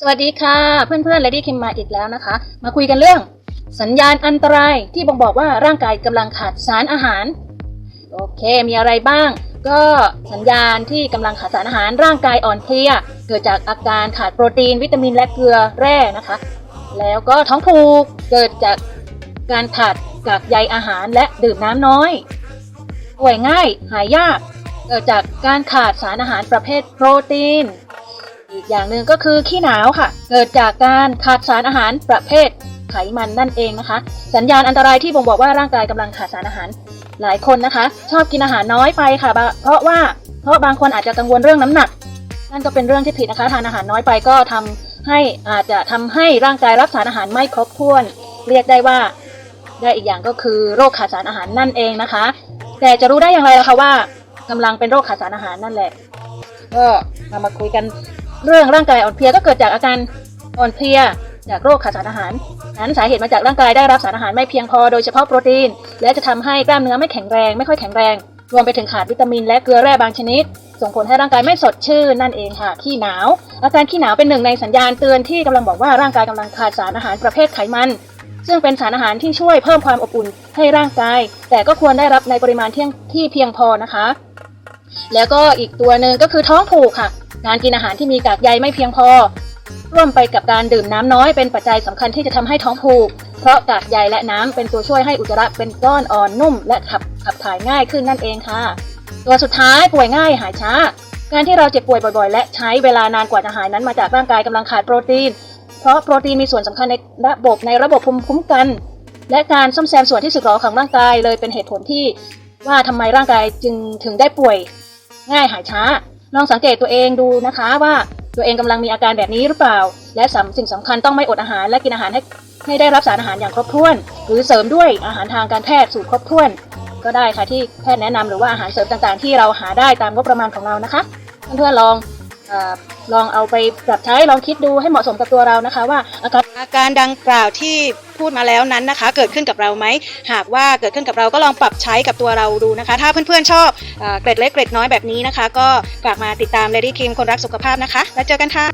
สวัสดีค่ะ เพื่อนๆ Lady Kim มมาอีกแล้วนะคะ มาคุยกันเรื่อง สัญญาณอันตรายที่บ่งบอกว่าร่างกายกำลังขาดสารอาหาร โอเค มีอะไรบ้าง ก็สัญญาณที่กำลังขาดสารอาหารร่างกายอ่อนเพลียเกิดจากอาการขาดโปรตีน วิตามินและเกลือแร่นะคะ แล้วก็ท้องผูกเกิดจากการขาดกากใยอาหารและดื่มน้ำน้อยป่วยง่ายหายยาก เกิดจากการขาดสารอาหารประเภทโปรตีน อีกอย่างหนึ่งก็คือขี้หนาวค่ะ เกิดจากการขาดสารอาหารประเภทไขมันนั่นเองนะคะ สัญญาณอันตรายที่บ่งบอกว่าร่างกายกำลังขาดสารอาหาร หลายคนนะคะ ชอบกินอาหารน้อยไปค่ะ เพราะว่าเพราะบางคนอาจจะกังวลเรื่องน้ำหนัก นั่นก็เป็นเรื่องที่ผิดนะคะ ทานอาหารน้อยไปก็ทำให้อาจจะทำให้ร่างกายรับสารอาหารไม่ครบถ้วน เรียกได้ว่าได้อีกอย่างก็คือโรคขาดสารอาหารนั่นเองนะคะ แต่จะรู้ได้อย่างไรล่ะคะว่ากำลังเป็นโรคขาดสารอาหารนั่นแหละ ก็มามาคุยกัน เรื่องร่างกายอ่อนเพลียก็เกิดจากอาการอ่อนเพลียจากโรคขาดสารอาหาร นั้นสาเหตุมาจากร่างกายได้รับสารอาหารไม่เพียงพอโดยเฉพาะโปรตีน และจะทำให้กล้ามเนื้อไม่แข็งแรง ไม่ค่อยแข็งแรง รวมไปถึงขาดวิตามินและเกลือแร่บางชนิด ส่งผลให้ร่างกายไม่สดชื่นนั่นเองค่ะ ขี้หนาว อาการขี้หนาวเป็นหนึ่งในสัญญาณเตือนที่กำลังบอกว่าร่างกายกำลังขาดสารอาหารประเภทไขมัน ซึ่งเป็นสารอาหารที่ช่วยเพิ่มความอบอุ่นให้ร่างกาย แต่ก็ควรได้รับในปริมาณที่ที่เพียงพอนะคะ แล้วก็อีกตัวหนึ่งก็คือท้องผูกค่ะ การกินอาหารที่มีกากใยไม่เพียงพอ ร่วมไปกับการดื่มน้ำน้อยเป็นปัจจัยสำคัญที่จะทำให้ท้องผูก เพราะกากใยและน้ำเป็นตัวช่วยให้อุจจาระเป็นก้อนอ่อนนุ่ม และขับขับถ่ายง่ายขึ้นนั่นเองค่ะ ตัวสุดท้ายป่วยง่ายหายช้า การที่เราเจ็บป่วยบ่อยๆ และใช้เวลานานกว่าจะหายนั้นมาจากร่างกายกำลังขาดโปรตีน เพราะโปรตีนมีส่วนสำคัญในระบบในระบบภูมิคุ้มกัน และการซ่อมแซมส่วนที่สึกหรอของร่างกายเลยเป็นเหตุผลที่ว่าทำไมร่างกายจึงถึงได้ป่วย ง่ายหายช้า ลองสังเกตตัวเองดูนะคะว่าตัวเองกำลังมีอาการแบบนี้หรือเปล่า และสสิ่งสำคัญต้องไม่อดอาหารและกินอาหารให้ให้ได้รับสารอาหารอย่างครบถ้วน หรือเสริมด้วยอาหารทางการแพทย์สูตรครบถ้วน ก็ได้ค่ะที่แพทย์แนะนำหรือว่าอาหารเสริมต่างๆ ที่เราหาได้ตามงบประมาณของเรานะคะ เพื่อนๆลอง ลองเอาไปปรับใช้ลองคิดดูให้เหมาะสมกับตัวเรานะคะว่าอาการอาการดังกล่าวที่พูดมาแล้วนั้นนะคะ เกิดขึ้นกับเราไหมหากว่าเกิดขึ้นกับเราก็ลองปรับใช้กับตัวเราดูนะคะ ถ้าเพื่อนๆชอบเกร็ดเล็กเกร็ดน้อยแบบนี้นะคะ ก็ฝากมาติดตาม Lady Kim คนรักสุขภาพนะคะ แล้วเจอกันค่ะ